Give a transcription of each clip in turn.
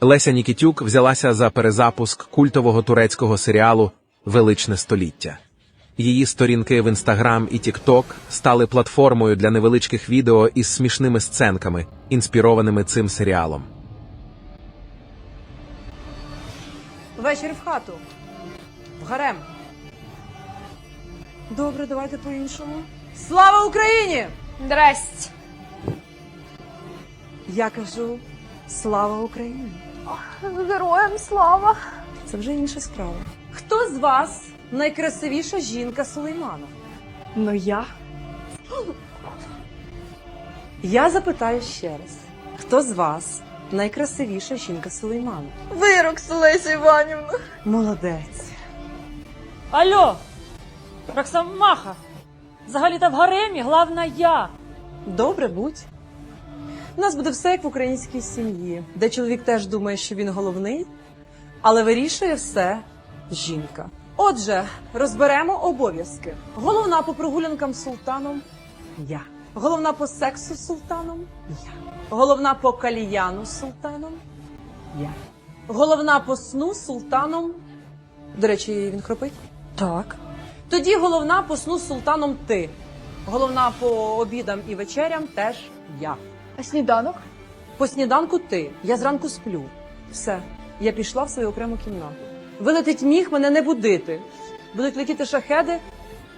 Леся Нікітюк взялася за перезапуск культового турецького серіалу Величне століття. Її сторінки в інстаграм і Тікток стали платформою для невеличких відео із смішними сценками, інспірованими цим серіалом. Ввечері в хату. В гарем. Добре, давайте по-іншому. Слава Україні! Здрасте. Я кажу слава Україні. Героям слава. Це вже інша справа. Хто з вас найкрасивіша жінка Сулеймана? Ну я. Я запитаю ще раз: хто з вас найкрасивіша жінка Сулеймана? Вирок, Леся Іванівна. Молодець. Алло, Роксамаха, взагалі-то в гаремі главна я. Добре, будь. У нас буде все як в українській сім'ї, де чоловік теж думає, що він головний, але вирішує все жінка. Отже, розберемо обов'язки. Головна по прогулянкам з султаном я. Головна по сексу з султаном я. Головна по каліяну з султаном я. Головна по сну з султаном. До речі, він хропить? Так. Тоді головна по сну з султаном ти. Головна по обідам і вечерям теж я. А сніданок? По сніданку ти. Я зранку сплю. Все. Я пішла в свою окрему кімнату. Вилетить міг мене не будити. Будуть летіти шахеди,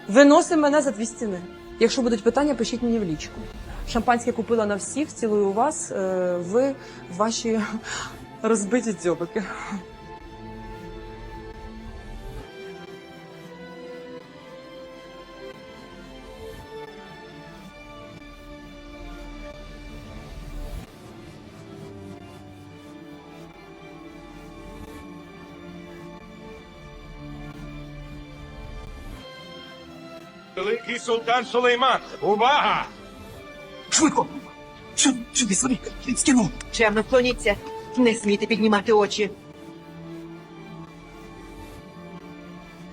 виноси мене за дві стіни. Якщо будуть питання, пишіть мені в лічку. Шампанське купила на всіх, цілую вас. е, Ви ваші розбиті дзьобики. Великий султан Сулейман. Увага! Швидко! Що, сюди, сюди, стіну! Чемно вклоніться. Не смійте піднімати очі.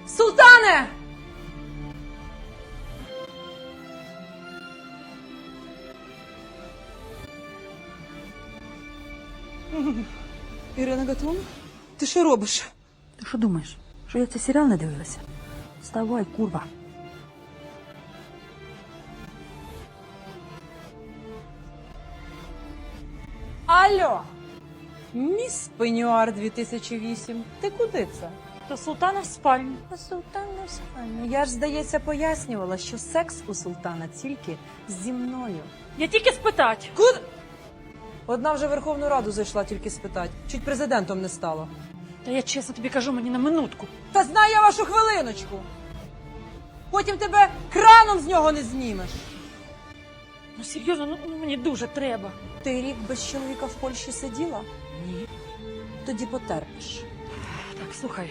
Султане! Ірина Гатун, ти що робиш? Ти що думаєш? Що я цей серіал не дивилася? Вставай, курва. Алло! Міс Пенюар 2008. Ти куди це? До султана в спальню. Султана в спальню. Я ж, здається, пояснювала, що секс у султана тільки зі мною. Я тільки спитать. Куди? Одна вже Верховну Раду зайшла тільки спитати. Чуть президентом не стала. Та я чесно тобі кажу мені на минутку. Та знаю я вашу хвилиночку. Потім тебе краном з нього не знімеш. Ну серйозно, ну, ну мені дуже треба. Ти рік без чоловіка в Польщі сиділа? Ні. Тоді потерпиш. Так, слухай,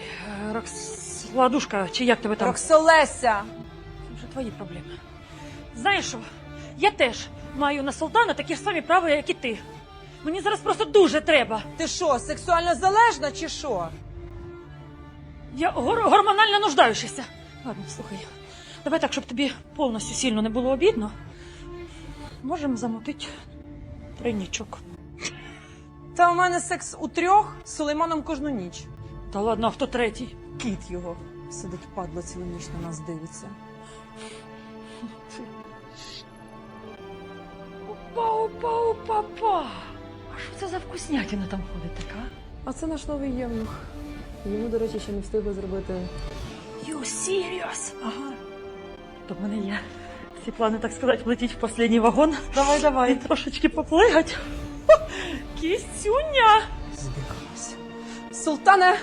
е, Рокс... Ладушка, чи як тебе там? Роксолеся! Це вже твої проблеми. Знаєш що? Я теж маю на султана такі ж самі права, як і ти. Мені зараз просто дуже треба. Ти що, сексуально залежна чи що? Я гор- гормонально нуждаючася. Ладно, слухай. Давай так, щоб тобі повністю сильно не було обідно. Можемо замутити тройнічок. Та у мене секс у трьох з Сулейманом кожну ніч. Та ладно, а хто третій? Кіт його сидить падло цілу ніч на нас дивиться. Опа, опа, опа, опа. А що це за вкуснятина там ходить така? А це наш новий євнух. Йому, до речі, ще не встигли зробити. You serious? Ага. То в мене є всі плани, так сказати, влетіть в останній вагон. Давай, давай. І трошечки поплигать. Кістюня! Кістюня! Султане!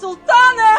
Султане!